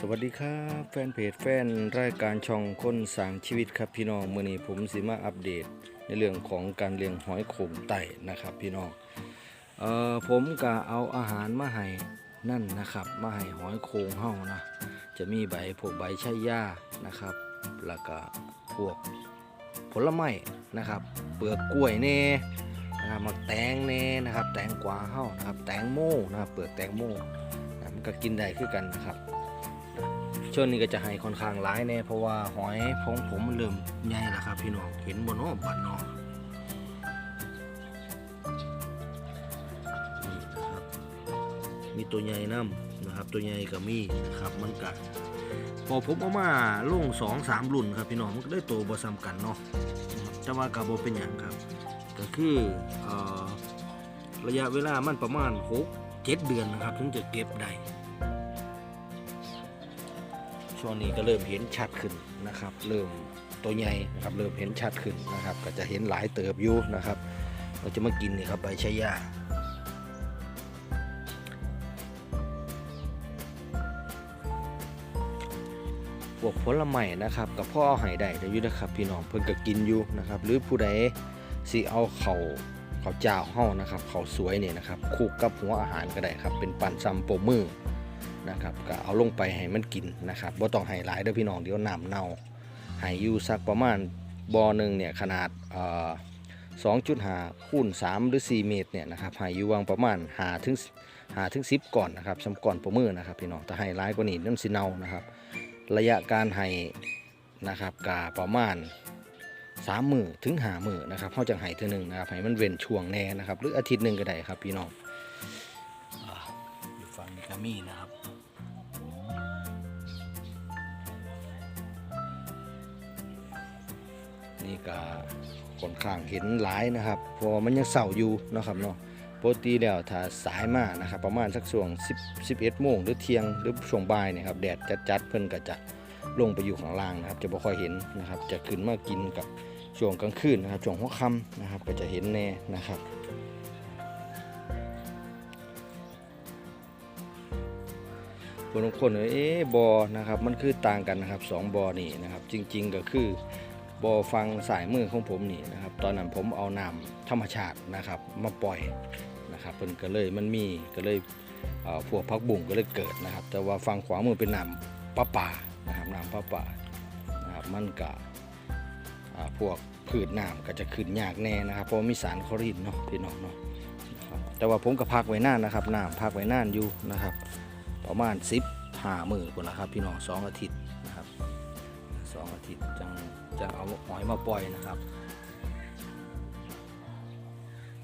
สวัสดีครับแฟนเพจแฟนรายการช่องค้นสร้างชีวิตครับพี่น้องมื่อนี้ผมสิมาอัปเดตในเรื่องของการเลี้ยงหอยโข่งไต่นะครับพี่น้องเอ่อผมก็เอาอาหารมาให้นั่นนะครับ มาให้หอยโข่งเฮานะจะมีใบพวกใบชะย่านะครับ แล้วก็พวกผลไม้นะครับ เปลือกกล้วยเน่นะครับมักแตงเน่นะครับ แตงกวาเฮานะครับ แตงโมนะครับเปลือกแตงโมนะมันก็กินได้คือกันนะครับ ช่วงนี้ก็จะให้ค่อนข้างร้ายแน่เพราะว่าหอยของผมมันเริ่มใหญ่แล้วครับ พี่น้องเห็นบนน้อบันนอกนี่นะครับมีตัวใหญ่น้ำนะครับ ตัวใหญ่ก็มีนะครับมันกัดพอผมเอามาลุ่งสองสามรุ่นครับพี่น้องมันก็ได้โตบ่ซ้ำกันเนาะนะครับแต่ว่ากับโบเป็นอย่างครับ ก็คือเอ่อระยะเวลามันประมาณ6 7เดือนนะครับถึงจะเก็บได้ ช่วงนี้ก็เริ่มเห็นชัดขึ้นนะครับ เริ่มตัวใหญ่นะครับเริ่มเห็นชัดขึ้นนะครับ ก็จะเห็นหลายเติบอยู่นะครับ เราจะมากินนี่ครับใบชะยาพวกผลไม้นะครับกับพ่อเอาไห้ได้ได้อยู่นะครับ พี่น้องเพิ่นก็กินอยู่นะครับ หรือผู้ใดสิเอาเขาเขาวเจ้าเฮานะครับเขาวสวยเนี่ยนะครับคลุกกับหัวอาหารก็ได้ครับ เป็นปั่นซัมโปรมือ นะครับก็เอาลงไปให้มันกินนะครับบ่ต้องให้หลายเด้อพี่น้องเดี๋ยวน้ำเน่าให้อยู่สักประมาณบ่อหนึ่งเนี่ยขนาดเอ่อ2.5คูณ3หรือ4เมตรเนี่ยนะครับให้อยู่วางประมาณ5ถึง5ถึง10ก่อนนะครับสำก่อนประมือนะครับพี่น้องถ้าให้หลายกว่านี้น้ำสิเน่านะครับ ระยะการให้นะครับกาประมาณ3มือถึง5มือนะครับเขาจะให้เท่านึงนะครับให้มันเว้นช่วงแน่นะครับ หรืออาทิตย์หนึ่งก็ได้ครับพี่น้อง มีนะครับนี่ก็ค่อนข้างเห็นหลายนะครับเพราะมันยังเสาอยู่นะครับเนาะปกติแล้วถ้าสายมากนะครับ ประมาณสักช่วง10 11โมงหรือเที่ยงหรือช่วงบ่ายเนี่ยครับแดดจัดๆเพิ่นก็จะลงไปอยู่ข้างล่างนะครับ จะบ่ค่อยเห็นนะครับ จะขึ้นมากินกับช่วงกลางคืนนะครับช่วงหัวค่ำนะครับ ก็จะเห็นแน่นะครับ คนบางคนเอ้ยเอ๊บอนะครับมันคือต่างกันนะครับสองบอนี่นะครับจริง ๆ ก็คือบอฟังสายมือของผมนี่นะครับตอนนั้นผมเอาน้ำธรรมชาตินะครับมาปล่อยนะครับเพิ่นก็เลยมันมีก็เลยเพวกพักบุ่งก็เลยเกิดนะครับ แต่ว่าฟังขวามือเป็นน้ำประป่านะครับน้ำประป่านะครับมันก็พวกพืชน้ำก็จะขึ้นยากแน่นะครับ เพราะมีสารคลอรีนเนาะพี่น้องเนาะแต่ว่าผมก็พักไว้นานนะครับน้ำพักไว้นานอยู่นะครับ ประมาณ10ห้ามือคนละครับ พี่น้องสองอาทิตย์นะครับสองอาทิตย์จังจังเอาหอยมาปล่อยนะครับ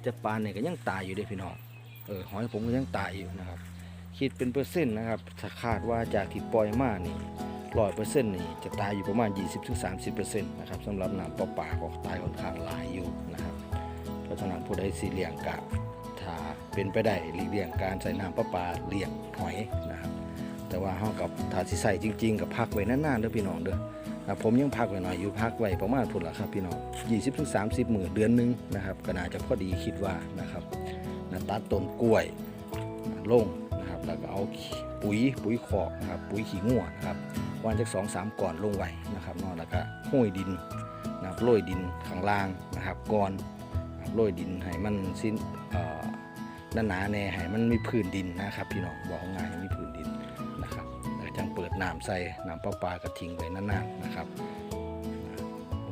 จะปลาเนี่ยก็ยังตายอยู่เด้พี่น้องเออหอยผมก็ยังตายอยู่นะครับ คิดเป็นเปอร์เซ็นต์นะครับถ้าคาดว่าจากที่ปล่อยมานี่ร้อยเปอร์เซ็นต์นี่จะตายอยู่ประมาณ 20-30%นะครับสำหรับน้ำปลาปลาก็ตายค่อนข้างหลายอยู่นะครับเพราะฉะนั้นผู้ใดสีเลี้ยงกะ ถ้าเป็นไปได้หลีกเลี่ยงการใส่น้ำปลาปลาเลี้ยงหอยนะครับ แต่ว่าเฮากับถาสิใส่จริง ๆ กับพักไว้นานๆเด้อพี่น้องเด้อผมยังพักไว้หน่อยอยู่พักไว้ประมาณพุ่นละครับพี่น้อง20ถึง30หมื่นเดือนหนึงนะครับก็น่าจะพอดีคิดว่านะครับนะตัดต้นกล้วยลงนะครับแล้วก็เอาปุ๋ยปุ๋ยขอกนะครับปุ๋ยขี้งัวนะครับวันจากสองสามก่อนลงไว้นะครับนาะแล้วก็ห้อยดินนะครับโรยดินข้างล่างนะครับก่อน โรยดินให้มันสิ้นเอ่อหนาแน่ให้มันมีพื้นดินนะครับ พี่น้องบอกง่ายมีพื้นดินนะครับแล้วจังเปิดน้ำใส่น้ำประปลากระทิ้งไว้นานๆนะครับ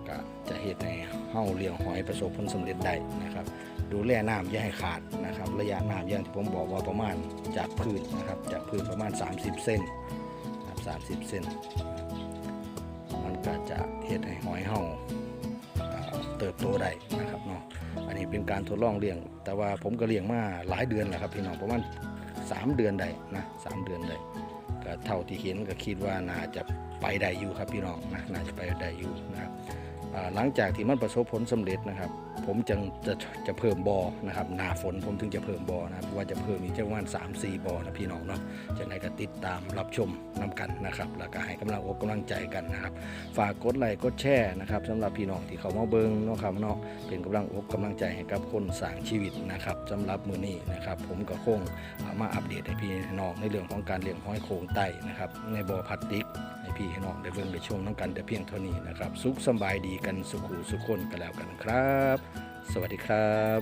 ก็จะเฮ็ดให้เฮาเลี้ยงหอยประสบผลสำเร็จได้นะครับ ดูแลน้ำอย่าให้ขาดนะครับ ระยะน้ำอย่างที่ผมบอกว่าประมาณจากพื้นนะครับ จากพื้นประมาณ 30 เซนนะครับ30 เซนมันก็จะเฮ็ดให้หอยเห่าเติบโตได้นะครับเนาะ นี่เป็นการทดลองเลี้ยง แต่ว่าผมก็เลี้ยงมาหลายเดือนแล้วครับพี่น้องประมาณสามเดือนได้นะสามเดือนได้ก็เท่าที่เห็นก็คิดว่าน่าจะไปได้อยู่ครับพี่น้องนะน่าจะไปได้อยู่นะครับหลังจากที่มันประสบผลสำเร็จนะครับ ผมจึงจะจะเพิ่มบอนะครับหนาฝนผมถึงจะเพิ่มบอนะครับว่าจะเพิ่มอีกจะประมาณ3 4บอนะพี่น้องเนาะจะไหนก็ติดตามรับชมนํกันนะครับ แล้วก็ให้กำลังอกกำลังใจกันนะครับ ฝากกดไลค์กดแชร์นะครับสำหรับพี่น้องที่เขามาเบิงเนาะครับเนาะเป็นกำลังอกกำลังใจให้กับคนสร้างชีวิตนะครับสำหรับมือนี้นะครับ ผมก็คงามาอัปเดตให้พี่น้องในเรื่องของการเลี้ยงห้อยโขงไตนะครับในบ่อพลาสติกให้พี่ให้น้องได้เบิ่งได้ชมน้ำกันแต่เพียงเท่านี้นะครับ สุขสบายดีกันสุขุสุขคนกันแล้วกันครับ สวัสดีครับ